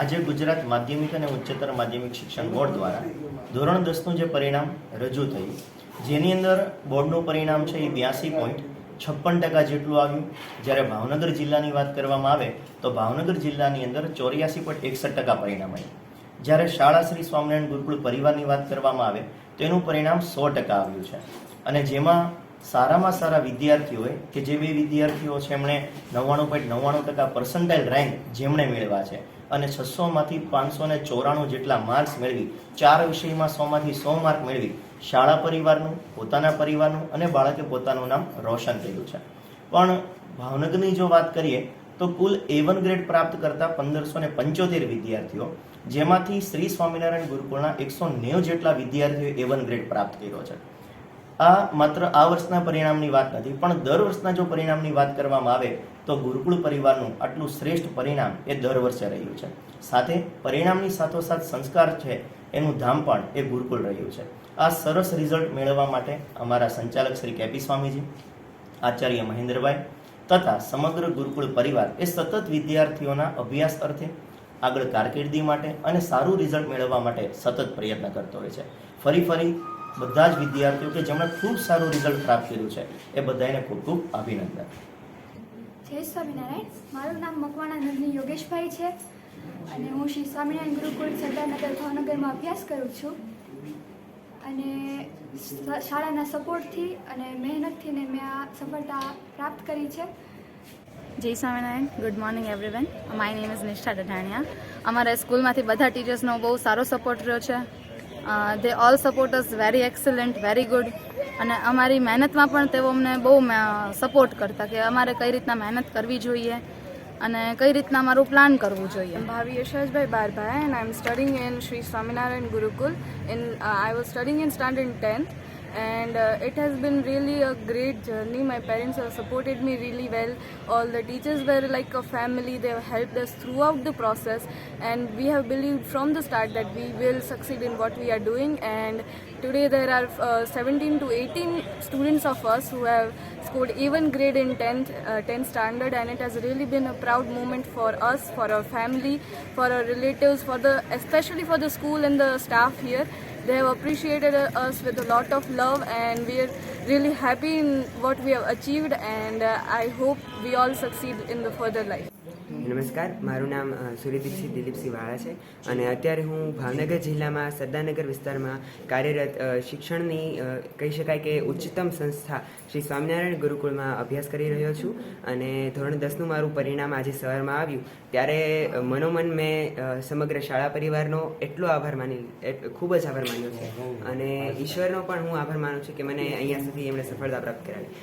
આજે ગુજરાત માધ્યમિક અને ઉચ્ચતર માધ્યમિક શિક્ષણ બોર્ડ દ્વારા ધોરણ દસનું જે પરિણામ રજૂ થયું, જેની અંદર બોર્ડનું પરિણામ છે એ બ્યાસી પોઈન્ટ છપ્પન ટકા જેટલું આવ્યું. જ્યારે ભાવનગર જિલ્લાની વાત કરવામાં આવે તો ભાવનગર જિલ્લાની અંદર ચોર્યાસી પોઈન્ટ એકસઠ ટકા પરિણામ આવ્યું. જ્યારે શાળા શ્રી સ્વામિનારાયણ ગુરુકુળ પરિવારની વાત કરવામાં આવે તો એનું પરિણામ સો ટકા આવ્યું છે. અને જેમાં સારામાં સારા વિદ્યાર્થીઓએ, કે જે બે વિદ્યાર્થીઓ છે એમણે નવ્વાણું પોઈન્ટ નવ્વાણું ટકા પર્સન્ટાઇલ રેન્ક જેમણે મેળવ્યા છે અને છસોમાંથી પાંચસો ને ચોરાણું જેટલા માર્ક્સ મેળવી, ચાર વિષયમાં સોમાંથી સો માર્ક મેળવી, શાળા પરિવારનું, પોતાના પરિવારનું અને બાળકે પોતાનું નામ રોશન કર્યું છે. પણ ભાવનગરની જો વાત કરીએ, તો કુલ એ વન ગ્રેડ પ્રાપ્ત કરતા પંદરસો ને પંચોતેર વિદ્યાર્થીઓ, જેમાંથી શ્રી સ્વામિનારાયણ ગુરુકુળના એકસો નેવું જેટલા વિદ્યાર્થીઓએ એ વન ગ્રેડ પ્રાપ્ત કર્યો છે. આ માત્ર આ વર્ષના પરિણામની વાત નથી, પણ દર વર્ષના જો પરિણામની વાત કરવામાં આવે, તો ગુરુકુળ પરિવારનું આટલું શ્રેષ્ઠ પરિણામ એ દર વર્ષે રહ્યું છે. સાથે પરિણામની સાથોસાથ સંસ્કાર છે, એનું ધામ પણ એ ગુરુકુળ રહ્યું છે. આ સરસ રિઝલ્ટ મેળવવા માટે અમારા સંચાલક શ્રી કેપી સ્વામીજી, આચાર્ય મહેન્દ્રભાઈ તથા સમગ્ર ગુરુકુળ પરિવાર એ સતત વિદ્યાર્થીઓના અભ્યાસ અર્થે આગળ કારકિર્દી માટે અને સારું રિઝલ્ટ મેળવવા માટે સતત પ્રયત્ન કરતો હોય છે. ફરી ફરી બધા જ વિદ્યાર્થીઓ કે જેમણે ખૂબ સારું રિઝલ્ટ પ્રાપ્ત કર્યું છે એ બધાને ખૂબ ખૂબ અભિનંદન. જય સ્વામિનારાયણ. મારું નામ મકવાણા નંદની યોગેશભાઈ છે અને હું શ્રી સ્વામિનારાયણ ગુરુકુળ સરદારનગર ભાવનગરમાં અભ્યાસ કરું છું. અને શાળાના સપોર્ટથી અને મહેનતથી ને મેં આ સફળતા પ્રાપ્ત કરી છે. જય Swaminarayan. Good morning everyone my name is Nishtha Dadhaniya અમારા સ્કૂલમાંથી બધા ટીચર્સનો બહુ સારો સપોર્ટ રહ્યો છે. The all support is very excellent very good અને અમારી મહેનતમાં પણ તેઓ અમને બહુ સપોર્ટ કરતા કે અમારે કઈ રીતના મહેનત કરવી જોઈએ અને કઈ રીતના અમારું પ્લાન કરવું જોઈએ Bhavi Yashashbhai Barbhai and I'm studying in Sri Swaminarayan Gurukul. In uh, I was studying in standard 10th and uh, it has been really a great journey. My parents have supported me really well. All the teachers were like a family. They have helped us throughout the process and we have believed from the start that we will succeed in what we are doing and today there are uh, 17 to 18 students of us who have scored even grade in 10th, uh, 10th standard and it has really been a proud moment for us for our family for our relatives for the especially for the school and the staff here they have appreciated us with a lot of love and we are really happy in what we have achieved and uh, i hope we all succeed in the further life નમસ્કાર, મારું નામ સૂર્યદીપસિંહ દિલીપસિંહ વાળા છે અને અત્યારે હું ભાવનગર જિલ્લામાં સરદારનગર વિસ્તારમાં કાર્યરત શિક્ષણની કહી શકાય કે ઉચ્ચતમ સંસ્થા શ્રી સ્વામિનારાયણ ગુરુકુળમાં અભ્યાસ કરી રહ્યો છું અને ધોરણ દસનું મારું પરિણામ આજે સવારમાં આવ્યું. ત્યારે મનોમન મેં સમગ્ર શાળા પરિવારનો એટલો આભાર માની ખૂબ જ આભાર માન્યો છે. અને ઈશ્વરનો પણ હું આભાર માનું છું કે મને અહીંયા સુધી એમણે સફળતા પ્રાપ્ત કરાવી.